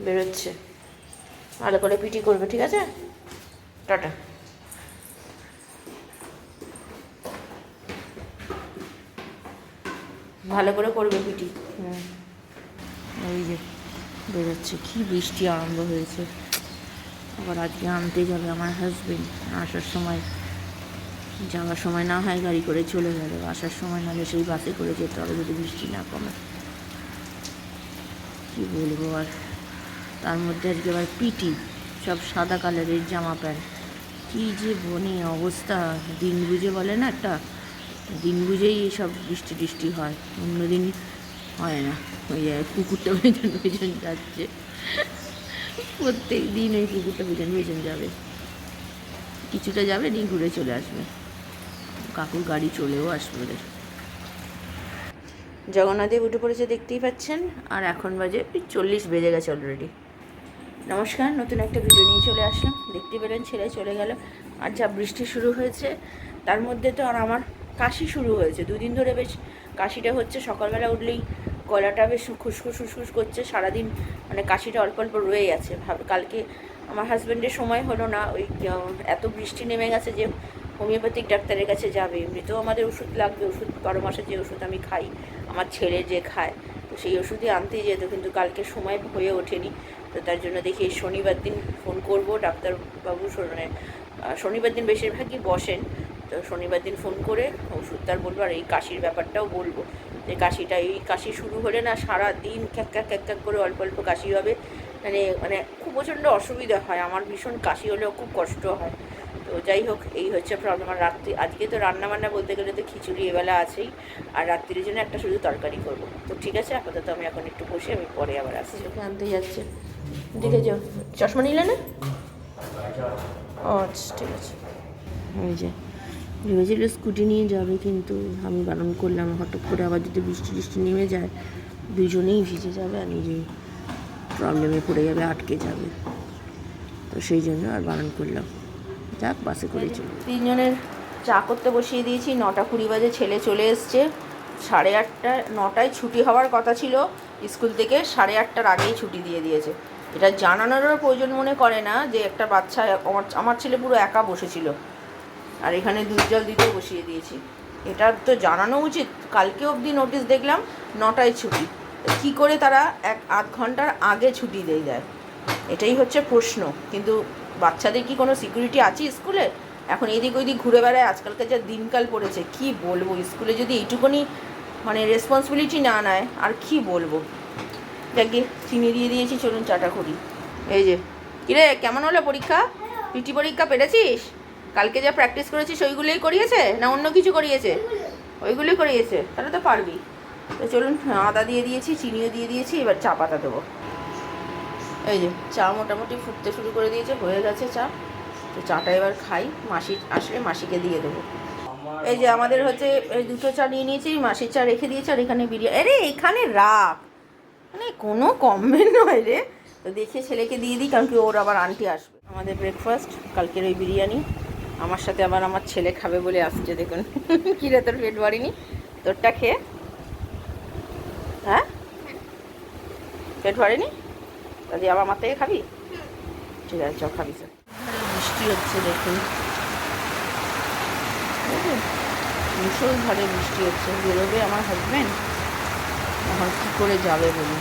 বেরোচ্ছে। ভালো করে পিটি করবে, ঠিক আছে? টাটা। ভালো করে করবে পিটি। হুম। ওই যে, বেরোচ্ছে। কি বৃষ্টি আরম্ভ হয়েছে। আবার আজকে আনতে যাবে আমার হাজবেন্ড আসার সময়, যাওয়ার সময় না হয় গাড়ি করে চলে গেল আসার সময় নাহলে সেই বাসে করে যেতে হবে যদি বৃষ্টি না কমে। কি বলব আর? তার মধ্যে আজকে আবার পিটি, সব সাদা কালারের জামা প্যান্ট। কী যে বনে অবস্থা, দিন বুঝে বলে না একটা? দিন বুঝেই সব বৃষ্টি টিষ্টি হয় অন্য দিন হয় না। ওই কুকুরটা পেছন পেছন যাচ্ছে। প্রত্যেক দিন ওই কুকুরটা পেছন পেছন যাবে। কিছুটা যাবে, নিয়ে ঘুরে চলে আসবে। কাকুর গাড়ি চলেও আসবে ওদের। জগন্নাথদেব উঠে পড়েছে দেখতেই পাচ্ছেন, আর এখন বাজে চল্লিশ, বেজে গেছে অলরেডি নমস্কার, নতুন একটা ভিডিও নিয়ে চলে আসলাম। দেখতে পেলেন ছেলে চলে গেল। আর যা বৃষ্টি শুরু হয়েছে, তার মধ্যে তো আর আমার কাশি শুরু হয়েছে। দুদিন ধরে বেশ কাশিটা হচ্ছে। সকালবেলা উঠলেই গলাটা বেশ খুসখুস খুসখুস করছে। সারাদিন মানে কাশিটা অল্প অল্প রয়ে আছে ভাব, কালকে আমার হাজব্যান্ডের সময় হলো না। ওই এত বৃষ্টি নেমে গেছে যে হোমিওপ্যাথিক ডাক্তারের কাছে যাবে। এমনিতেও আমাদের ওষুধ লাগবে। ওষুধ বারো মাসে যে ওষুধ আমি খাই, আমার ছেলে যে খায় তো সেই ওষুধই আনতে যেত কিন্তু কালকে সময় হয়ে ওঠেনি, তো তার জন্য দেখি শনিবার দিন ফোন করব, ডাক্তারবাবু মানে শনিবার দিন বেশিরভাগই বসেন, তো শনিবার দিন ফোন করে ওষুধ তার বলব আর এই কাশির ব্যাপারটাও বলব। যে কাশিটা, এই কাশি শুরু হলে না সারা দিন খ্যাক খ্যাক খ্যাক খ্যাক করে অল্প অল্প কাশি হবে মানে মানে খুব প্রচণ্ড অসুবিধা হয়, আমার ভীষণ কাশি হলেও খুব কষ্ট হয়। তো যাই হোক, এই হচ্ছে প্রবলেম আর রাত্রি আজকে তো রান্না বান্না বলতে গেলে তো খিচুড়ি এবেলা আছেই। আর রাত্রির জন্য একটা শুধু তরকারি করব। তো ঠিক আছে, আপাতত আমি এখন একটু বসে আমি পরে আবার আসছি। ওকে আনতে যাচ্ছে। দেখেছ চশমা নিলে না? ও আচ্ছা ঠিক আছে। ওই যে, ভেবেছিল স্কুটি নিয়ে যাবে, কিন্তু আমি বারণ করলাম, হঠাৎ করে আবার যদি বৃষ্টি টিষ্টি নেমে যায়, দুজনেই ভিজে যাবে আর নিজেই প্রবলেমে পড়ে যাবে, আটকে যাবে। তো সেই জন্য আর বারণ করলাম। যাক, বাসে করে চলো তিনজনের চা করতে বসিয়ে দিয়েছি, নটা কুড়ি বাজে ছেলে চলে এসছে। সাড়ে আটটা, নটায় ছুটি হওয়ার কথা ছিল, স্কুল থেকে সাড়ে আটটার আগেই ছুটি দিয়ে দিয়েছে। এটা জানানোরও প্রয়োজন মনে করে না যে একটা বাচ্চা, আমার আমার ছেলে পুরো একা বসেছিল। আর এখানে দুধ জল দিতেও বসিয়ে দিয়েছি। এটা তো জানানো উচিত, কালকে অবধি নোটিশ দেখলাম, নটায় ছুটি। কি করে তারা এক, আধ ঘণ্টার আগে ছুটি দিয়ে দেয় এটাই হচ্ছে প্রশ্ন, কিন্তু বাচ্চাদের কি কোনো সিকিউরিটি আছে স্কুলে? এখন এদিক ওইদিক ঘুরে বেড়ায়, আজকালকার যা দিনকাল পড়েছে, কি বলব? স্কুলে যদি এইটুকুনি মানে রেসপন্সিবিলিটি না নেয়, আর কি বলব? যাকে চিনি দিয়ে দিয়েছি, চলুন চাটা করি। এই যে, কিরে, কেমন হলো পরীক্ষা? পিটি পরীক্ষা পেরেছিস? কালকে যা প্র্যাকটিস করেছিস, ওইগুলোই করিয়েছে? না অন্য কিছু করিয়েছে? ওইগুলোই করিয়েছে, তাহলে তো পারবি। তো চলুন, আদা দিয়ে দিয়েছি, চিনিও দিয়ে দিয়েছি, এবার চা পাতা দেবো। এই যে, চা মোটামুটি ফুটতে শুরু করে দিয়েছে, হয়ে গেছে চা। তো চাটা এবার খাই, মাসি আসলে মাসিকে দিয়ে দেবো। এই যে আমাদের হচ্ছে, এই দুটো চা নিয়ে নিয়েছি মাসির চা রেখে দিয়েছে, আর এখানে বিরিয়ানি আরে, এখানে রাখ। মানে কোনো কমবেন নয় রে। তো দেখে ছেলেকে দিয়ে দিই কারণ কি ওর আবার আন্টি আসবে। আমাদের ব্রেকফাস্ট কালকের ওই বিরিয়ানি। আমার সাথে আবার আমার ছেলে খাবে বলে আসছে, দেখুন। কী রে, তোর পেট বাড়িনি তোরটা খেয়ে? হ্যাঁ? পেট ভরেনি? তাহলে আবার আমার থেকে খাবি? ঠিক আছে চ খাবি স্যার বৃষ্টি হচ্ছে দেখুন। মুসলধারে বৃষ্টি হচ্ছে। বেরোবে আমার হাজব্যান্ড এখন কী করে যাবে বলুন?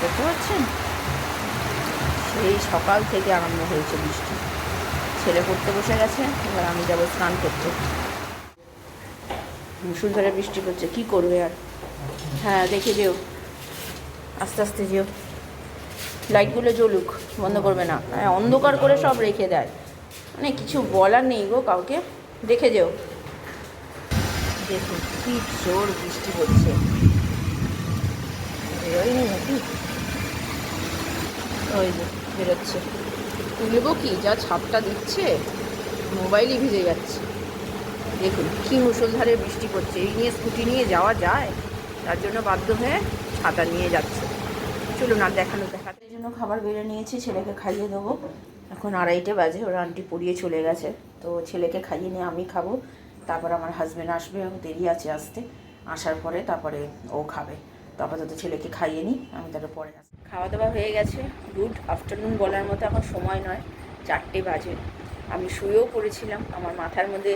দেখতে পাচ্ছেন? সেই সকাল থেকে আরম্ভ হয়েছে বৃষ্টি ছেলে পড়তে বসে গেছে, এবার আমি যাব স্নান করতে। মুসুলধারে বৃষ্টি পড়ছে কি করবে আর? হ্যাঁ দেখে যেও। আস্তে আস্তে যেও। লাইটগুলো জ্বলুক, বন্ধ করবে না। হ্যাঁ অন্ধকার করে সব রেখে দেয়। মানে কিছু বলার নেই গো কাউকে। দেখে যেও। দেখুন কি জোর বৃষ্টি হচ্ছে। বেরোয়নি নাকি? ওই যে, বেরোচ্ছে। তুলবো কি? যা ছাপটা দিচ্ছে, মোবাইলই ভিজে যাচ্ছে। দেখুন, কি মুসলধারে বৃষ্টি পড়ছে। এই নিয়ে স্কুটি নিয়ে যাওয়া যায়? তার জন্য বাধ্য হয়ে ছাতা নিয়ে যাচ্ছে। চলুন আর দেখানো, দেখাতে। এই জন্য খাবার বেড়ে নিয়েছি, ছেলেকে খাইয়ে দেবো। এখন আড়াইটে বাজে, ওর আন্টি পড়িয়ে চলে গেছে। তো ছেলেকে খাইয়ে নিয়ে আমি খাব। তারপর আমার হাজব্যান্ড আসবে দেরি আছে আসতে। আসার পরে তারপরে ও খাবে। তো আপাতত ছেলেকে খাইয়ে নিই, আমি তারপরে পরে আসব। খাওয়া দাওয়া হয়ে গেছে। গুড আফটারনুন বলার মতো এখন সময় নয়, চারটে বাজে। আমি শুয়েও পড়েছিলাম, আমার মাথার মধ্যে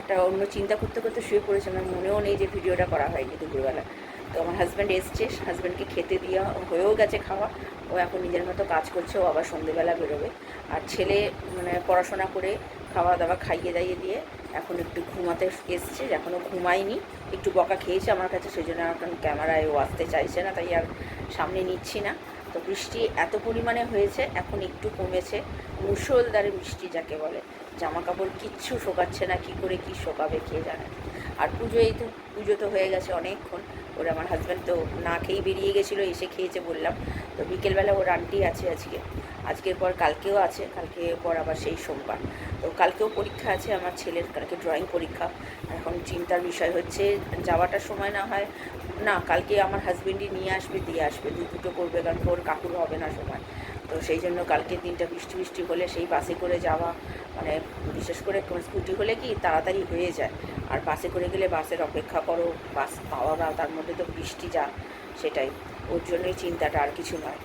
একটা অন্য চিন্তা করতে করতে শুয়ে পড়েছিলাম, মনেও নেই যে ভিডিওটা করা হয়নি দুপুরবেলা। তো আমার হাজব্যান্ড এসছে হাজব্যান্ডকে খেতে দেওয়া হয়েও গেছে খাওয়া। ও এখন নিজের মতো কাজ করছে, ও আবার সন্ধেবেলা বেরোবে। আর ছেলে মানে পড়াশোনা করে খাওয়া দাওয়া খাইয়ে দাইয়ে দিয়ে এখন একটু ঘুমাতে এসছে এখনও ঘুমায়নি। একটু বকা খেয়েছে আমার কাছে সেই জন্য এখন ক্যামেরায় ও আসতে চাইছে না, তাই আর সামনে নিচ্ছি না। তো বৃষ্টি এত পরিমাণে হয়েছে, এখন একটু কমেছে। মুসলধারে বৃষ্টি যাকে বলে। জামা কাপড় কিচ্ছু শোকাচ্ছে না, কি করে কি শোকাবে কে জানে। আর পুজো এই তো, পুজো তো হয়ে গেছে অনেকক্ষণ। ওর আমার হাজব্যান্ড তো না খেয়েই বেরিয়ে গেছিল, এসে খেয়েছে বললাম। তো বিকেলবেলা ওর আন্টি আছে আজকে। আজকের পর কালকেও আছে কালকে পর আবার সেই সোমবার। তো কালকেও পরীক্ষা আছে, আমার ছেলের কালকে ড্রয়িং পরীক্ষা। এখন চিন্তার বিষয় হচ্ছে যাওয়াটার সময় না হয়, না, কালকে আমার হাজব্যান্ডই নিয়ে আসবে, দিয়ে আসবে। দু দুটো করবে, কারণ ওর কাকুর হবে না সময়। তো সেই জন্য কালকের দিনটা বৃষ্টি বৃষ্টি হলে সেই বাসে করে যাওয়া মানে বিশেষ করে স্কুটি হলে কি তাড়াতাড়ি হয়ে যায়। আর বাসে করে গেলে বাসের অপেক্ষা করো, বাস পাওয়া না তার মধ্যে তো বৃষ্টি যা, সেটাই। ওর জন্যই চিন্তাটা আর কিছু নয়।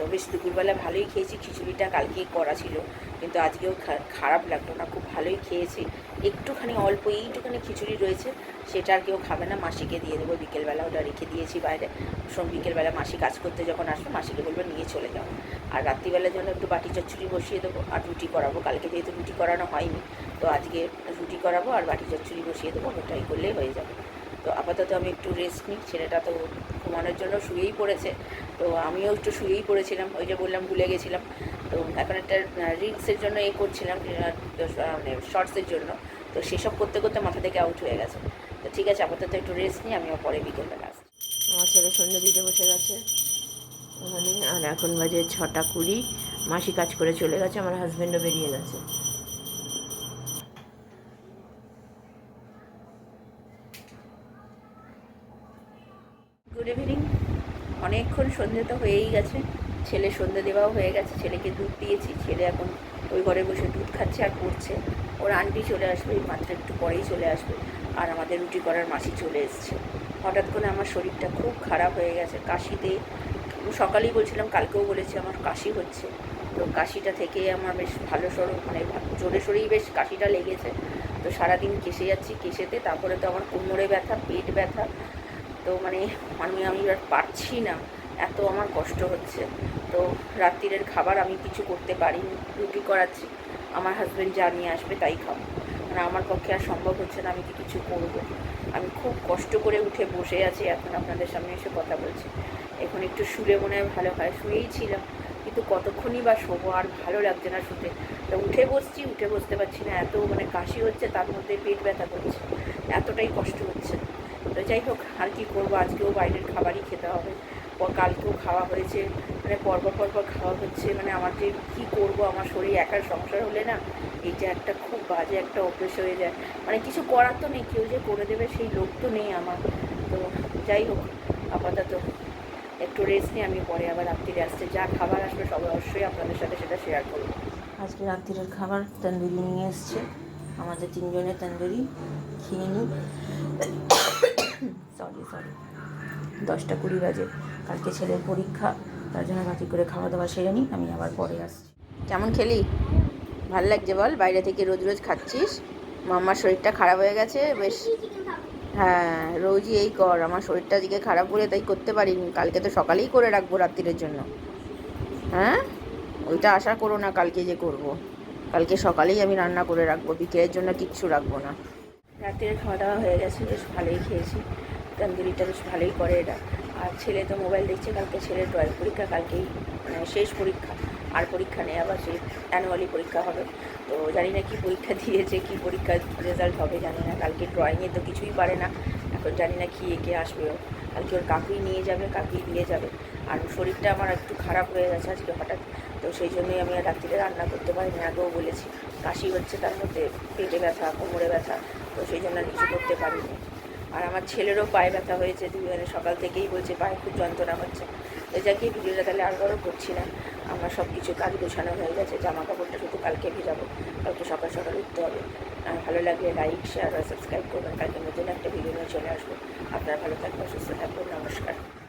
তো বেশ দুপুরবেলা ভালোই খেয়েছি, খিচুড়িটা কালকেই করা ছিল, কিন্তু আজকেও খারাপ লাগল না, খুব ভালোই খেয়েছি। একটুখানি অল্প এইটুখানি খিচুড়ি রয়েছে, সেটা আর কেউ খাবে না, মাসিকে দিয়ে দেবো, বিকেলবেলা ওটা রেখে দিয়েছি বাইরে। সোম বিকেলবেলা মাসি কাজ করতে যখন আসবে, মাসিকে বলব নিয়ে চলে যাও। আর রাত্রিবেলার জন্য একটু বাটি চচ্চড়ি বসিয়ে দেবো, আর রুটি করাবো, কালকে যেহেতু রুটি করানো হয়নি, তো আজকে রুটি করাবো আর বাটি চচ্চড়ি বসিয়ে দেবো, ওটাই করলেই হয়ে যাবে। তো আপাতত আমি একটু রেস্ট নিই, ছেলেটা তো ঘুমানোর জন্য শুয়েই পড়েছে। তো আমিও একটু শুয়েই পড়েছিলাম, ওই যে বললাম ভুলে গেছিলাম। তো এখন একটা রিলসের জন্য এ করছিলাম মানে শর্টসের জন্য। তো সেসব করতে করতে মাথা থেকে আউট হয়ে গেছে। তো ঠিক আছে, আপাতত একটু রেস্ট নিই, আমিও পরে বিকেলবেলা আসছি। আমার ছেলে সন্ধ্যে দিতে বসে গেছে। আর এখন বাজে ছটা কুড়ি। মাসি কাজ করে চলে গেছে, আমার হাজব্যান্ডও বেরিয়ে গেছে গুড ইভিনিং অনেকক্ষণ সন্ধে তো হয়েই গেছে। ছেলে সন্ধে দেওয়াও হয়ে গেছে। ছেলেকে দুধ দিয়েছি। ছেলে এখন ওই ঘরে বসে দুধ খাচ্ছে আর পড়ছে ওর আন্টি চলে আসবে, এই মাত্র একটু পরেই চলে আসবে। আর আমাদের রুটি করার মাসি চলে এসছে। হঠাৎ করে আমার শরীরটা খুব খারাপ হয়ে গেছে। কাশিতে সকালেই বলছিলাম, কালকেও বলেছি আমার কাশি হচ্ছে। তো কাশিটা থেকে আমার বেশ ভালো সরো মানে জোরে সরেই বেশ কাশিটা লেগেছে। তো সারাদিন কেসে যাচ্ছি। কেসেতে তারপরে তো আমার কোমরে ব্যথা, পেট ব্যথা। তো মানে আমি আমি আর পারছি না। এত আমার কষ্ট হচ্ছে। তো রাত্রিরের খাবার আমি কিছু করতে পারিনি, রুটি করাচ্ছি। আমার হাজব্যান্ড যা নিয়ে আসবে তাই খাব। মানে আমার পক্ষে আর সম্ভব হচ্ছে না আমি কি কিছু করব। আমি খুব কষ্ট করে উঠে বসে আছি, এখন আপনাদের সামনে এসে কথা বলছি। এখন একটু শুলে মনে হয় ভালো হয়, শুয়েই ছিলাম। কিন্তু কতক্ষণই বা শোবো, আর ভালো লাগছে না শুতে। তো উঠে বসছি, উঠে বসতে পারছি না। এত মানে কাশি হচ্ছে, তার মধ্যে পেট ব্যথা করছে। এতটাই কষ্ট হচ্ছে। তো যাই হোক, আর কি করব? আজকেও বাইরের খাবারই খেতে হবে। কালকেও খাওয়া হয়েছে। মানে পরপর পরপর খাওয়া হচ্ছে। মানে আমার যে কী করব? আমার শরীর একার সংসার হলে না এইটা একটা খুব বাজে একটা অভ্যেস হয়ে যায়। মানে কিছু করার তো নেই, কেউ যে করে দেবে সেই লোক তো নেই আমার। তো যাই হোক, আপাতত একটু রেস্ট নিয়ে আমি পরে আবার রাত্রিরে আসছে। যা খাবার আসবে সবাই অবশ্যই আপনাদের সাথে সেটা শেয়ার করব। আজকে রাত্রিরের খাবার তন্দুরি নিয়ে এসছে। আমাদের তিনজনের তন্দুরি খেয়ে নিই। সরি সরি দশটা কুড়ি বাজে। কালকে ছেলের পরীক্ষা, তার জন্য বাকি করে খাওয়া দাওয়া সেরে নিই, আমি আবার পরে আসছি। কেমন খেলি? ভালো লাগছে বল? বাইরে থেকে রোজ রোজ খাচ্ছিস? মাম্মার শরীরটা খারাপ হয়ে গেছে, বেশ। হ্যাঁ রোজই এই কর। আমার শরীরটা আজকে খারাপ বলে তাই করতে পারিনি। কালকে তো সকালেই করে রাখব রাত্রিরের জন্য। হ্যাঁ? ওইটা আশা করো না কালকে যে করব। কালকে সকালেই আমি রান্না করে রাখব। বিকেলের জন্য কিচ্ছু রাখব না। রাত্রিরে খাওয়া দাওয়া হয়ে গেছে, বেশ ভালোই খেয়েছি। তন্দুরিটা বেশ ভালোই করে এটা। আর ছেলে তো মোবাইল দেখছে, কালকে ছেলের ড্রয়িং পরীক্ষা, কালকেই মানে শেষ পরীক্ষা। আর পরীক্ষা নেই, আবার সেই অ্যানুয়ালি পরীক্ষা হবে। তো জানি না কি পরীক্ষা দিয়েছে, কি পরীক্ষার রেজাল্ট হবে, জানি না। কালকে ড্রয়িংয়ে তো কিছুই পারে না। এখন জানি না কি এঁকে আসবে ও। কালকে ওর কাকুই নিয়ে যাবে, কাকুই দিয়ে যাবে। আর শরীরটা আমার একটু খারাপ হয়ে গেছে আজকে হঠাৎ। তো সেই জন্যই আমি আর রাত্রিরে রান্না করতে পারিনি আগেও বলেছি। কাশি হচ্ছে, তার মধ্যে পেটে ব্যথা, কোমরে ব্যথা, তো সেই জন্য আর কিছু করতে পারিনি। আর আমার ছেলেরও পায়ে ব্যথা হয়েছে, দুজনে সকাল থেকেই বলছে, পায়ে খুব যন্ত্রণা হচ্ছে। তো যাকে ভিডিওটা তাহলে আর বড় করছি না। আমার সব কিছু কাজ গোছানো হয়ে গেছে জামা কাপড়টা শুধু কালকে ভেজাবো, কালকে সকাল সকাল উঠতে হবে। আর ভালো লাগলে লাইক শেয়ার আর সাবস্ক্রাইব করবেন, কালকে নতুন একটা ভিডিও নিয়ে চলে আসব। আপনারা ভালো থাকবেন, সুস্থ থাকবেন, নমস্কার।